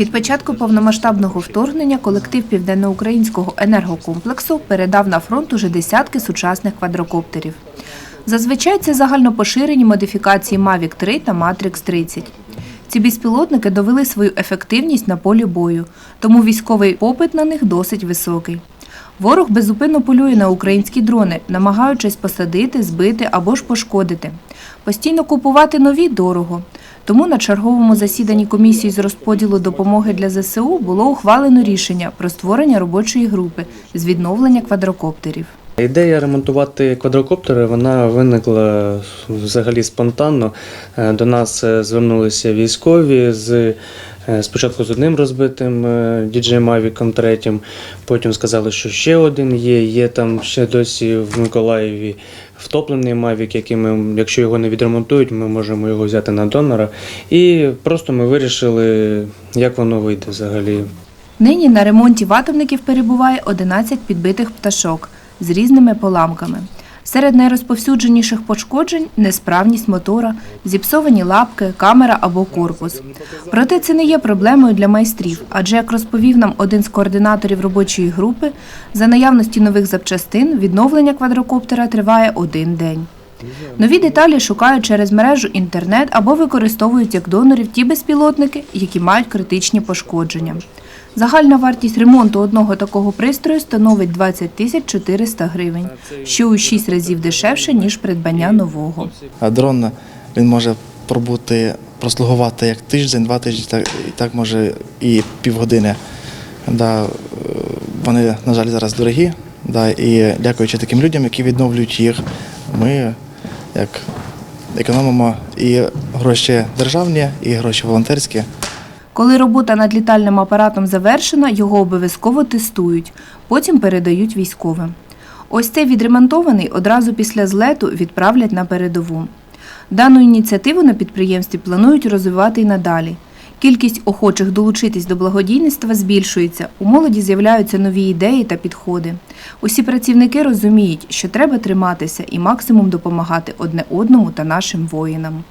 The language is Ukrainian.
Від початку повномасштабного вторгнення колектив південноукраїнського енергокомплексу передав на фронт уже десятки сучасних квадрокоптерів. Зазвичай це загальнопоширені модифікації Mavic 3 та Matrix 30. Ці безпілотники довели свою ефективність на полі бою, тому військовий попит на них досить високий. Ворог безупинно полює на українські дрони, намагаючись посадити, збити або ж пошкодити. Постійно купувати нові дорого. Тому на черговому засіданні комісії з розподілу допомоги для ЗСУ було ухвалено рішення про створення робочої групи з відновлення квадрокоптерів. Ідея ремонтувати квадрокоптери вона виникла взагалі спонтанно. Е, До нас е, звернулися військові з спочатку з одним розбитим е, DJ Mavic 3, потім сказали, що ще один є. Є там ще досі в Миколаєві втоплений Mavic, який ми, якщо його не відремонтують, ми можемо його взяти на донора. І просто ми вирішили, як воно вийде взагалі. Нині на ремонті ватомників перебуває 11 підбитих пташок з різними поламками. Серед найрозповсюдженіших пошкоджень несправність мотора, зіпсовані лапки, камера або корпус. Проте це не є проблемою для майстрів, адже, як розповів нам один з координаторів робочої групи, за наявності нових запчастин відновлення квадрокоптера триває один день. Нові деталі шукають через мережу інтернет або використовують як донорів ті безпілотники, які мають критичні пошкодження. Загальна вартість ремонту одного такого пристрою становить 20 тисяч 400 гривень, що у 6 разів дешевше, ніж придбання нового. А дрон він може пробути, прослугувати як тиждень, два тижні, так, і так може і півгодини. Да, е, вони, на жаль, зараз дорогі. Да, і дякуючи таким людям, які відновлюють їх, ми як економимо і гроші державні, і гроші волонтерські. Коли робота над літальним апаратом завершена, його обов'язково тестують, потім передають військовим. Ось цей відремонтований одразу після злету відправлять на передову. Дану ініціативу на підприємстві планують розвивати й надалі. Кількість охочих долучитись до благодійництва збільшується, у молоді з'являються нові ідеї та підходи. Усі працівники розуміють, що треба триматися і максимум допомагати одне одному та нашим воїнам.